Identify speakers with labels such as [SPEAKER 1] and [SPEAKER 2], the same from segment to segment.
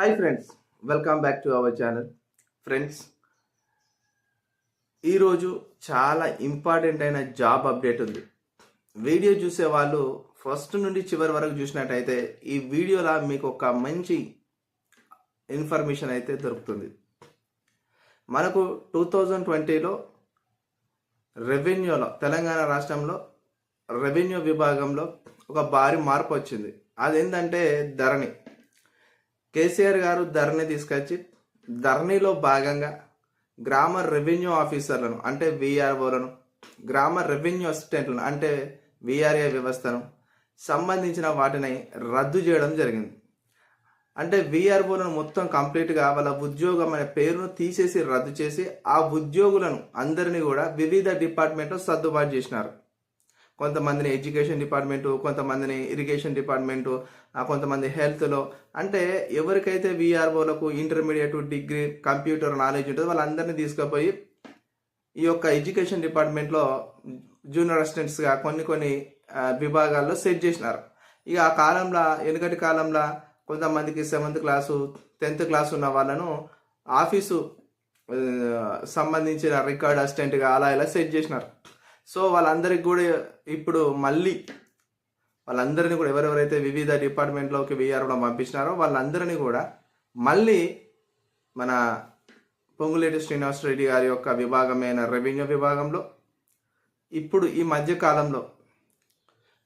[SPEAKER 1] Hi friends welcome back to our channel friends ఈరోజు చాలా important అయిన జాబ్ అప్డేట్ ఉంది. వీడియో చూసే వాళ్ళు ఫస్ట్ నుండి చివరి వరకు చూసినట్టయితే ఈ వీడియోలో మీకు ఒక మంచి ఇన్ఫర్మేషన్ అయితే దొరుకుతుంది. మనకు టూ థౌజండ్ ట్వంటీలో రెవెన్యూలో తెలంగాణ రాష్ట్రంలో రెవెన్యూ విభాగంలో ఒక భారీ మార్పు వచ్చింది. అదేంటంటే ధరణి. కేసీఆర్ గారు ధరణి తీసుకొచ్చి ధరణిలో భాగంగా గ్రామ రెవెన్యూ ఆఫీసర్లను అంటే విఆర్ఓలను గ్రామ రెవెన్యూ అసిస్టెంట్లను అంటే విఆర్ఏ వ్యవస్థను సంబంధించిన వాటిని రద్దు చేయడం జరిగింది. అంటే విఆర్ఓలను మొత్తం కంప్లీట్గా వాళ్ళ ఉద్యోగం అనే పేరును తీసేసి రద్దు చేసి ఆ ఉద్యోగులను అందరినీ కూడా వివిధ డిపార్ట్మెంట్లో సర్దుబాటు చేసినారు. కొంతమందిని ఎడ్యుకేషన్ డిపార్ట్మెంటు కొంతమందిని ఇరిగేషన్ డిపార్ట్మెంటు ఆ కొంతమంది హెల్త్లో. అంటే ఎవరికైతే విఆర్ఓలకు ఇంటర్మీడియట్ డిగ్రీ కంప్యూటర్ నాలెడ్జ్ ఉంటుందో వాళ్ళందరినీ తీసుకుపోయి ఈ యొక్క ఎడ్యుకేషన్ డిపార్ట్మెంట్లో జూనియర్ అసిస్టెంట్స్గా కొన్ని కొన్ని విభాగాల్లో సెట్ చేసినారు. ఇక ఆ కాలంలో వెనుకటి కాలంలో కొంతమందికి సెవెంత్ క్లాసు టెన్త్ క్లాస్ ఉన్న వాళ్ళను ఆఫీసు సంబంధించిన రికార్డ్ అసిస్టెంట్గా అలా ఇలా సెట్ చేసినారు. సో వాళ్ళందరికి కూడా ఇప్పుడు మళ్ళీ వాళ్ళందరినీ కూడా ఎవరెవరైతే వివిధ డిపార్ట్మెంట్లోకి విఆర్ఓలో పంపించినారో వాళ్ళందరినీ కూడా మళ్ళీ మన పొంగులేటి శ్రీనివాస్ రెడ్డి గారి యొక్క విభాగమైన రెవెన్యూ విభాగంలో ఇప్పుడు ఈ మధ్యకాలంలో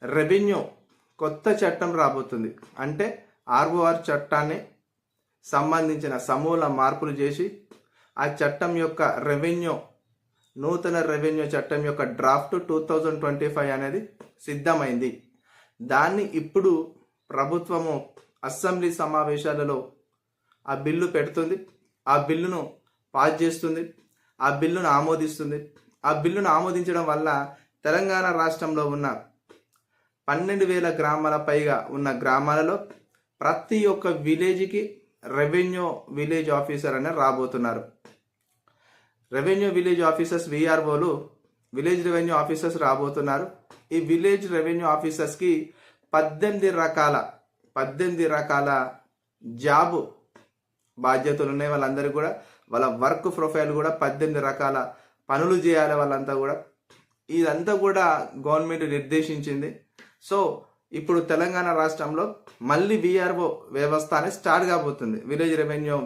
[SPEAKER 1] రెవెన్యూ కొత్త చట్టం రాబోతుంది. అంటే ఆర్ఓఆర్ చట్టాన్ని సంబంధించిన సమూల మార్పులు చేసి ఆ చట్టం యొక్క రెవెన్యూ నూతన రెవెన్యూ చట్టం యొక్క draft two thousand twenty five అనేది సిద్ధమైంది. దాన్ని ఇప్పుడు ప్రభుత్వము అసెంబ్లీ సమావేశాలలో ఆ బిల్లు పెడుతుంది. ఆ బిల్లును పాస్ చేస్తుంది. ఆ బిల్లును ఆమోదిస్తుంది. ఆ బిల్లును ఆమోదించడం వల్ల తెలంగాణ రాష్ట్రంలో ఉన్న పన్నెండు వేల గ్రామాల పైగా ఉన్న గ్రామాలలో ప్రతి ఒక్క విలేజ్కి రెవెన్యూ విలేజ్ ఆఫీసర్ అనే రాబోతున్నారు. రెవెన్యూ విలేజ్ ఆఫీసర్స్ విఆర్ఓలు విలేజ్ రెవెన్యూ ఆఫీసర్స్ రాబోతున్నారు. ఈ విలేజ్ రెవెన్యూ ఆఫీసర్స్కి పద్దెనిమిది రకాల పద్దెనిమిది రకాల జాబ్ బాధ్యతలు ఉన్నాయి వాళ్ళందరికీ కూడా. వాళ్ళ వర్క్ ప్రొఫైల్ కూడా పద్దెనిమిది రకాల పనులు చేయాలి వాళ్ళంతా కూడా. ఇదంతా కూడా గవర్నమెంట్ నిర్దేశించింది. సో ఇప్పుడు తెలంగాణ రాష్ట్రంలో మళ్ళీ విఆర్ఓ వ్యవస్థ అనేది స్టార్ట్ కాబోతుంది. విలేజ్ రెవెన్యూ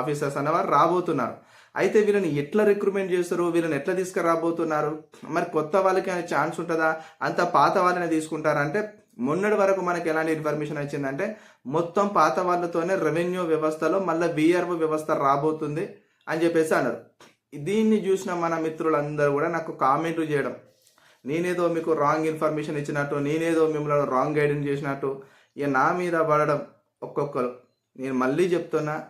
[SPEAKER 1] ఆఫీసర్స్ అనేవారు రాబోతున్నారు. అయితే వీళ్ళని ఎట్లా రిక్రూట్మెంట్ చేస్తారు? వీళ్ళని ఎట్లా తీసుకురాబోతున్నారు? మరి కొత్త వాళ్ళకి అనే ఛాన్స్ ఉంటుందా? అంత పాత వాళ్ళని తీసుకుంటారంటే మొన్నటి వరకు మనకి ఎలాంటి ఇన్ఫర్మేషన్ వచ్చిందంటే మొత్తం పాత వాళ్ళతోనే రెవెన్యూ వ్యవస్థలో మళ్ళీ విఆర్ఓ వ్యవస్థ రాబోతుంది అని చెప్పేసి అన్నారు. దీన్ని చూసిన మన మిత్రులందరూ కూడా నాకు కామెంట్లు చేయడం నేనేదో మీకు రాంగ్ ఇన్ఫర్మేషన్ ఇచ్చినట్టు నేనేదో మిమ్మల్ని రాంగ్ గైడెన్స్ చేసినట్టు ఇక నా మీద పడడం ఒక్కొక్కరు. నేను మళ్ళీ చెప్తున్నా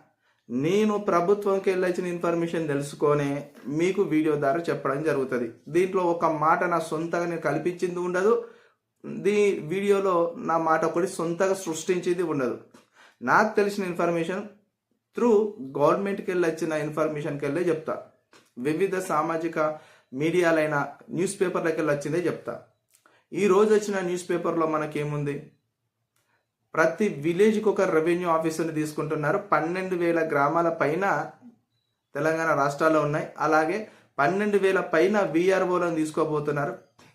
[SPEAKER 1] నేను ప్రభుత్వంకి వెళ్ళిన ఇన్ఫర్మేషన్ తెలుసుకొని మీకు వీడియో ద్వారా చెప్పడం జరుగుతుంది. దీంట్లో ఒక మాట నా సొంతగా నేను కల్పించింది ఉండదు. దీ వీడియోలో నా మాట ఒకటి సొంతగా సృష్టించింది ఉండదు. నాకు తెలిసిన ఇన్ఫర్మేషన్ త్రూ గవర్నమెంట్కి వెళ్ళి వచ్చిన ఇన్ఫర్మేషన్కి వెళ్ళే చెప్తా. వివిధ సామాజిక మీడియాలైన న్యూస్ పేపర్లకి వచ్చిందే చెప్తా. ఈ రోజు వచ్చిన న్యూస్ పేపర్లో మనకేముంది? ప్రతి విలేజ్కి ఒక రెవెన్యూ ఆఫీసర్ని తీసుకుంటున్నారు. పన్నెండు వేల గ్రామాల పైన తెలంగాణ రాష్ట్రాల్లో ఉన్నాయి. అలాగే పన్నెండు వేల పైన విఆర్ఓలను తీసుకోబోతున్నారు.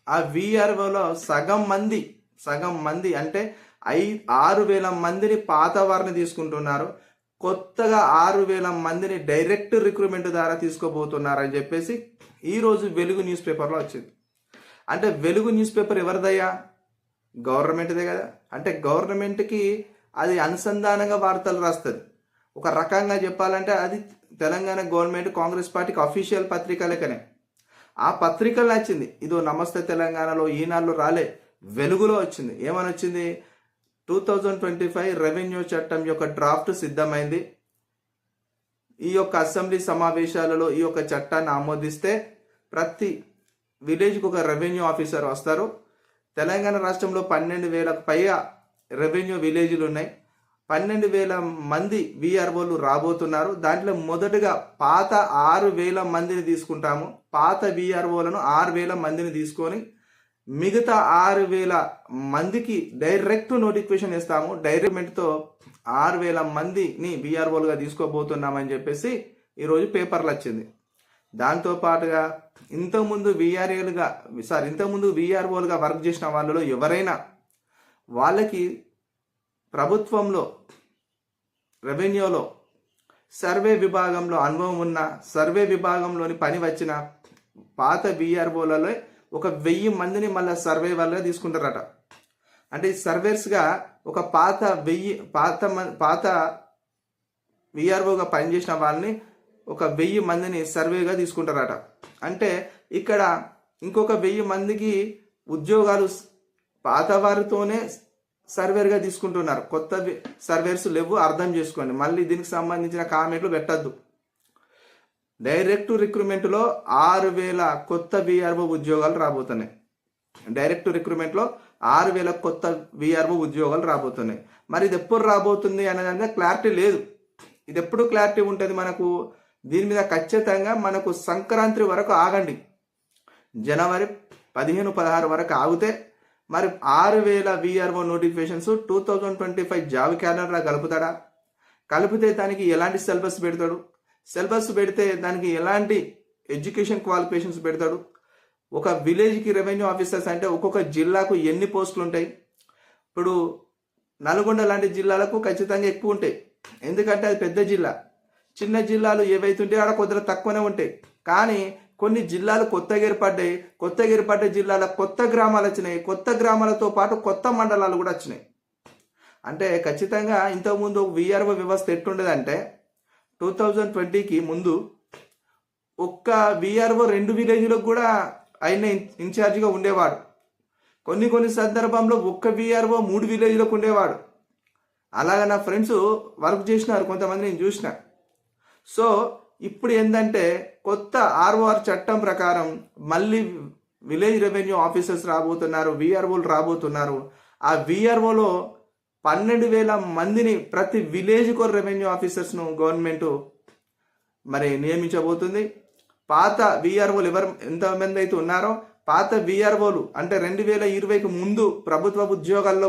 [SPEAKER 1] ఆ విఆర్ఓలో సగం మంది సగం మంది అంటే ఐ ఆరు వేల మందిని పాత వారిని తీసుకుంటున్నారు. కొత్తగా ఆరు వేల మందిని డైరెక్ట్ రిక్రూట్మెంట్ ద్వారా తీసుకోబోతున్నారని చెప్పేసి ఈరోజు వెలుగు న్యూస్ పేపర్లో వచ్చింది. అంటే వెలుగు న్యూస్ పేపర్ ఎవరిదయ్యా? గవర్నమెంట్దే కదా. అంటే గవర్నమెంట్కి అది అనుసంధానంగా వార్తలు రాస్తుంది. ఒక రకంగా చెప్పాలంటే అది తెలంగాణ గవర్నమెంట్ కాంగ్రెస్ పార్టీకి అఫీషియల్ పత్రిక లెక్కనే ఆ పత్రికలు నచ్చింది. ఇదో నమస్తే తెలంగాణలో ఈనాళ్ళు రాలే వెలుగులో వచ్చింది. ఏమని వచ్చింది two thousand twenty five revenue చట్టం యొక్క డ్రాఫ్ట్ సిద్ధమైంది. ఈ యొక్క అసెంబ్లీ సమావేశాలలో ఈ యొక్క చట్టాన్ని ఆమోదిస్తే ప్రతి విలేజ్కి ఒక రెవెన్యూ ఆఫీసర్ వస్తారు. తెలంగాణ రాష్ట్రంలో పన్నెండు వేలకు పైగా రెవెన్యూ విలేజ్లు ఉన్నాయి. పన్నెండు వేల మంది విఆర్ఓలు రాబోతున్నారు. దాంట్లో మొదటగా పాత ఆరు వేల మందిని తీసుకుంటాము. పాత విఆర్ఓలను ఆరు వేల మందిని తీసుకొని మిగతా ఆరు వేల మందికి డైరెక్ట్ నోటిఫికేషన్ ఇస్తాము. డైరెక్ట్మెంట్తో ఆరు వేల మందిని బీఆర్ఓలుగా తీసుకోబోతున్నామని చెప్పేసి ఈరోజు పేపర్లు వచ్చింది. దాంతో పాటుగా ఇంతకుముందు వీఆర్ఏలుగా సారీ ఇంతకుముందు వీఆర్ఓలుగా వర్క్ చేసిన వాళ్ళలో ఎవరైనా వాళ్ళకి ప్రభుత్వంలో రెవెన్యూలో సర్వే విభాగంలో అనుభవం ఉన్న సర్వే విభాగంలోని పని వచ్చిన పాత బీఆర్ఓలలో ఒక వెయ్యి మందిని మళ్ళీ సర్వే తీసుకుంటారట. అంటే ఈ సర్వేర్స్గా ఒక పాత వెయ్యి పాత పాత విఆర్ఓగా పనిచేసిన వాళ్ళని ఒక వెయ్యి మందిని సర్వేగా తీసుకుంటారట. అంటే ఇక్కడ ఇంకొక వెయ్యి మందికి ఉద్యోగాలు పాత వారితోనే సర్వేర్గా తీసుకుంటున్నారు. కొత్త సర్వేర్స్ లేవు అర్థం చేసుకోండి. మళ్ళీ దీనికి సంబంధించిన కామెంట్లు పెట్టద్దు. డైరెక్ట్ రిక్రూట్మెంట్లో ఆరు వేల కొత్త విఆర్ఓ ఉద్యోగాలు రాబోతున్నాయి. డైరెక్ట్ రిక్రూట్మెంట్లో ఆరు వేల కొత్త విఆర్ఓ ఉద్యోగాలు రాబోతున్నాయి. మరి ఇది ఎప్పుడు రాబోతుంది అనేది క్లారిటీ లేదు. ఇది ఎప్పుడు క్లారిటీ ఉంటుంది మనకు? దీని మీద ఖచ్చితంగా మనకు సంక్రాంతి వరకు ఆగండి. జనవరి పదిహేను పదహారు వరకు ఆగితే మరి ఆరు వేల VRO notifications two thousand twenty five job క్యాలెండర్లో కలుపుతాడా? కలిపితే దానికి ఎలాంటి సిలబస్ పెడతాడు? సిలబస్ పెడితే దానికి ఎలాంటి ఎడ్యుకేషన్ క్వాలిఫికేషన్స్ పెడతాడు? ఒక విలేజ్కి రెవెన్యూ ఆఫీసర్స్ అంటే ఒక్కొక్క జిల్లాకు ఎన్ని పోస్టులు ఉంటాయి? ఇప్పుడు నల్గొండ లాంటి జిల్లాలకు ఖచ్చితంగా ఎక్కువ ఉంటాయి. ఎందుకంటే అది పెద్ద జిల్లా. చిన్న జిల్లాలు ఏవైతే ఆడ కొద్దిగా తక్కువనే ఉంటాయి. కానీ కొన్ని జిల్లాలు కొత్తగా ఏర్పడ్డాయి. కొత్తగా ఏర్పడ్డ జిల్లాల కొత్త గ్రామాలు వచ్చినాయి. కొత్త గ్రామాలతో పాటు కొత్త మండలాలు కూడా వచ్చినాయి. అంటే ఖచ్చితంగా ఇంతకుముందు విఆర్ఓ వ్యవస్థ ఎట్టుండేదంటే టూ థౌజండ్ ట్వంటీకి ముందు ఒక్క విఆర్ఓ రెండు విలేజ్లకు కూడా ఆయన ఇన్ఛార్జిగా ఉండేవాడు. కొన్ని కొన్ని సందర్భంలో ఒక్క విఆర్ఓ మూడు విలేజ్లకు ఉండేవాడు. అలాగా నా ఫ్రెండ్స్ వర్క్ చేసినారు కొంతమంది నేను చూసిన. సో ఇప్పుడు ఏంటంటే కొత్త ఆర్ఓఆర్ చట్టం ప్రకారం మళ్ళీ విలేజ్ రెవెన్యూ ఆఫీసర్స్ రాబోతున్నారు విఆర్ఓలు రాబోతున్నారు. ఆ విఆర్ఓలో పన్నెండు వేల మందిని ప్రతి విలేజ్కు రెవెన్యూ ఆఫీసర్స్ను గవర్నమెంట్ మరి నియమించబోతుంది. పాత విఆర్ఓలు ఎవరు ఎంతమంది అయితే ఉన్నారో పాత విఆర్ఓలు అంటే రెండు వేల ఇరవైకి ముందు ప్రభుత్వ ఉద్యోగాల్లో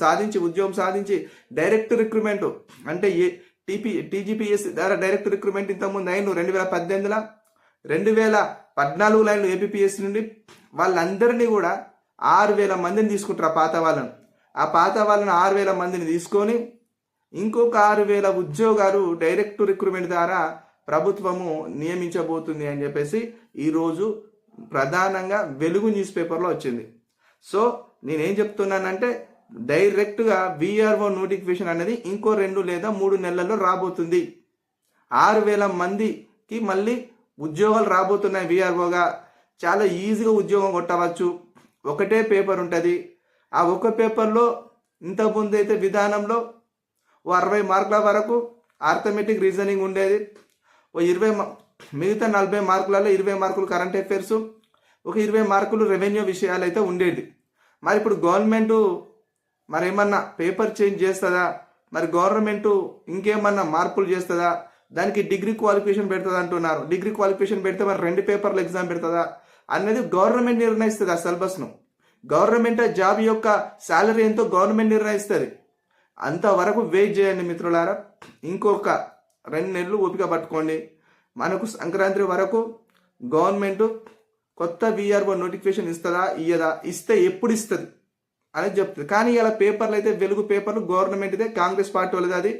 [SPEAKER 1] సాధించి ఉద్యోగం సాధించి డైరెక్ట్ రిక్రూట్మెంట్ అంటే ఏ టీపీ టీజీపీఎస్ ద్వారా డైరెక్ట్ రిక్రూట్మెంట్ ఇంతకుముందు అయిన రెండు వేల పద్దెనిమిదిలో రెండు వేల పద్నాలుగు లైన్లు ఏపీఎస్ నుండి. వాళ్ళందరినీ కూడా ఆరు వేల మందిని తీసుకుంటారు పాత వాళ్ళను. ఆ పాత వాళ్ళని ఆరు వేల మందిని తీసుకొని ఇంకొక ఆరు వేల ఉద్యోగాలు డైరెక్ట్ రిక్రూట్మెంట్ ద్వారా ప్రభుత్వము నియమించబోతుంది అని చెప్పేసి ఈరోజు ప్రధానంగా వెలుగు న్యూస్ పేపర్లో వచ్చింది. సో నేనేం చెప్తున్నానంటే డైరెక్ట్గా విఆర్ఓ నోటిఫికేషన్ అనేది ఇంకో రెండు లేదా మూడు నెలల్లో రాబోతుంది. ఆరు వేల మందికి మళ్ళీ ఉద్యోగాలు రాబోతున్నాయి విఆర్ఓగా. చాలా ఈజీగా ఉద్యోగం కొట్టవచ్చు. ఒకటే పేపర్ ఉంటుంది. ఆ ఒక్క పేపర్లో ఇంతకుముందు అయితే విధానంలో ఓ అరవై మార్కుల వరకు ఆర్థమెటిక్ రీజనింగ్ ఉండేది. ఓ ఇరవై మా- మిగతా నలభై మార్కులలో ఇరవై మార్కులు కరెంట్ అఫైర్స్ ఒక ఇరవై మార్కులు రెవెన్యూ విషయాలు అయితే ఉండేది. మరి ఇప్పుడు గవర్నమెంటు మరి ఏమన్నా పేపర్ చేంజ్ చేస్తుందా? మరి గవర్నమెంటు ఇంకేమన్నా మార్పులు చేస్తుందా? దానికి డిగ్రీ క్వాలిఫికేషన్ పెడుతుంది అంటున్నారు. డిగ్రీ క్వాలిఫికేషన్ పెడితే మరి రెండు పేపర్లు ఎగ్జామ్ పెడుతుందా? అనేది గవర్నమెంట్ నిర్ణయిస్తుంది ఆ సిలబస్ను గవర్నమెంట్ ఆ జాబ్ యొక్క శాలరీ ఎంతో గవర్నమెంట్ నిర్ణయిస్తుంది. అంతవరకు వెయిట్ చేయండి మిత్రులారా. ఇంకొక రెండు నెలలు ఓపిక పట్టుకోండి. మనకు సంక్రాంతి వరకు గవర్నమెంట్ కొత్త విఆర్ఓ నోటిఫికేషన్ ఇస్తుందా ఇయ్యదా ఇస్తే ఎప్పుడు ఇస్తుంది అనేది చెప్తుంది. కానీ ఇలా పేపర్లు అయితే వెలుగు పేపర్లు గవర్నమెంట్దే కాంగ్రెస్ పార్టీ వాళ్ళది అది.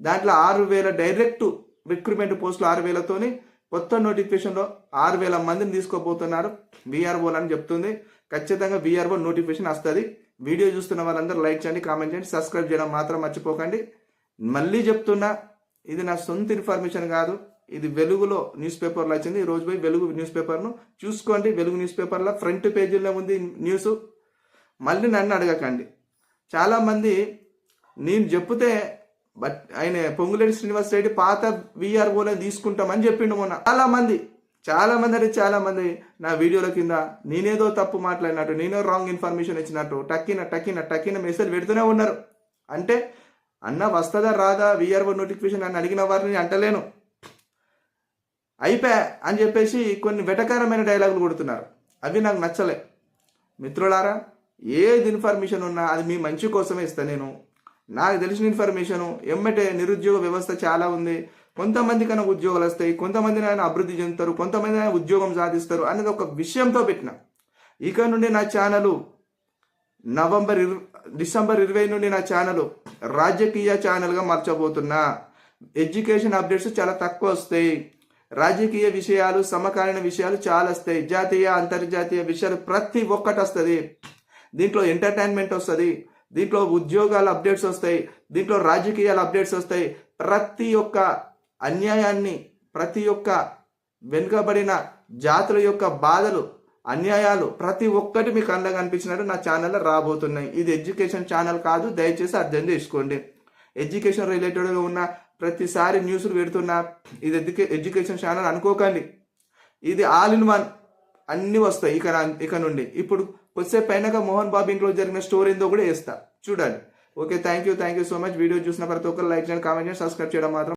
[SPEAKER 1] దాంట్లో ఆరు వేల డైరెక్ట్ రిక్రూట్మెంట్ పోస్టులు ఆరు వేలతోని కొత్త నోటిఫికేషన్లో ఆరు వేల మందిని తీసుకోబోతున్నారు విఆర్ఓలు అని చెప్తుంది. ఖచ్చితంగా విఆర్ఓ నోటిఫికేషన్ వస్తుంది. వీడియో చూస్తున్న వాళ్ళందరూ లైక్ చేయండి కామెంట్ చేయండి సబ్స్క్రైబ్ చేయడం మాత్రం మర్చిపోకండి. మళ్ళీ చెప్తున్నా ఇది నా సొంత ఇన్ఫర్మేషన్ కాదు. ఇది వెలుగులో న్యూస్ పేపర్లో వచ్చింది. ఈ రోజు పోయి వెలుగు న్యూస్ పేపర్ను చూసుకోండి. వెలుగు న్యూస్ పేపర్లో ఫ్రంట్ పేజీలో ఉంది న్యూస్ మళ్ళీ నన్ను అడగకండి. చాలామంది నేను చెప్తే బట్ ఆయన పొంగులేటి శ్రీనివాస్ రెడ్డి పాత విఆర్ఓలో తీసుకుంటామని చెప్పిండు మొన్న. చాలామంది చాలామంది అంటే చాలామంది నా వీడియోల కింద నేనేదో తప్పు మాట్లాడినట్టు నేనే రాంగ్ ఇన్ఫర్మేషన్ ఇచ్చినట్టు టక్కిన టక్కిన టక్కిన మెసేజ్ పెడుతూనే ఉన్నారు. అంటే అన్న వస్తుందా రాదా విఆర్ఓ నోటిఫికేషన్ అని అడిగిన వారిని అంటలేను. అయిపోయా అని చెప్పేసి కొన్ని వెటకారమైన డైలాగులు కొడుతున్నారు. అవి నాకు నచ్చలే. మిత్రులారా ఏది ఇన్ఫర్మేషన్ ఉన్నా అది మీ మంచి కోసమే ఇస్తాను నేను. నాకు తెలిసిన ఇన్ఫర్మేషన్ ఎమ్మటే నిరుద్యోగ వ్యవస్థ చాలా ఉంది. కొంతమందికైనా ఉద్యోగాలు వస్తాయి కొంతమంది ఆయన అభివృద్ధి చెందుతారు కొంతమంది ఆయన ఉద్యోగం సాధిస్తారు అనేది ఒక విషయంతో పెట్టిన. ఇక నుండి నా ఛానల్ నవంబర్ ఇర డిసెంబర్ ఇరవై నుండి నా ఛానల్ రాజకీయ ఛానల్గా మార్చబోతున్నా. ఎడ్యుకేషన్ అప్డేట్స్ చాలా తక్కువ వస్తాయి. రాజకీయ విషయాలు సమకాలీన విషయాలు చాలా వస్తాయి. జాతీయ అంతర్జాతీయ విషయాలు ప్రతి ఒక్కటి వస్తుంది. దీంట్లో ఎంటర్టైన్మెంట్ వస్తుంది. దీంట్లో ఉద్యోగాల అప్డేట్స్ వస్తాయి. దీంట్లో రాజకీయాల అప్డేట్స్ వస్తాయి. ప్రతి ఒక్క అన్యాయాన్ని ప్రతి ఒక్క వెనుకబడిన జాతుల యొక్క బాధలు అన్యాయాలు ప్రతి ఒక్కటి మీకు అండగా అనిపించినట్టు నా ఛానల్లో రాబోతున్నాయి. ఇది ఎడ్యుకేషన్ ఛానల్ కాదు దయచేసి అర్థం చేసుకోండి. ఎడ్యుకేషన్ రిలేటెడ్గా ఉన్న ప్రతిసారి న్యూస్లు పెడుతున్నా ఇది ఎడ్యుకే ఎడ్యుకేషన్ ఛానల్ అనుకోకండి. ఇది ఆల్ ఇన్ వన్ అన్నీ వస్తాయి ఇక ఇక నుండి. ఇప్పుడు కొద్దిసేపు పైనగా మోహన్ బాబు ఇంట్లో జరిగిన స్టోరీ ఏందో కూడా వేస్తా. చూడండి. Okay thank you thank you so much. Video చూసిన ప్రతి ఒక్కరు లైక్ చేయండి కామెంట్ చేయండి సబ్స్క్రైబ్ చేయడం మాత్రం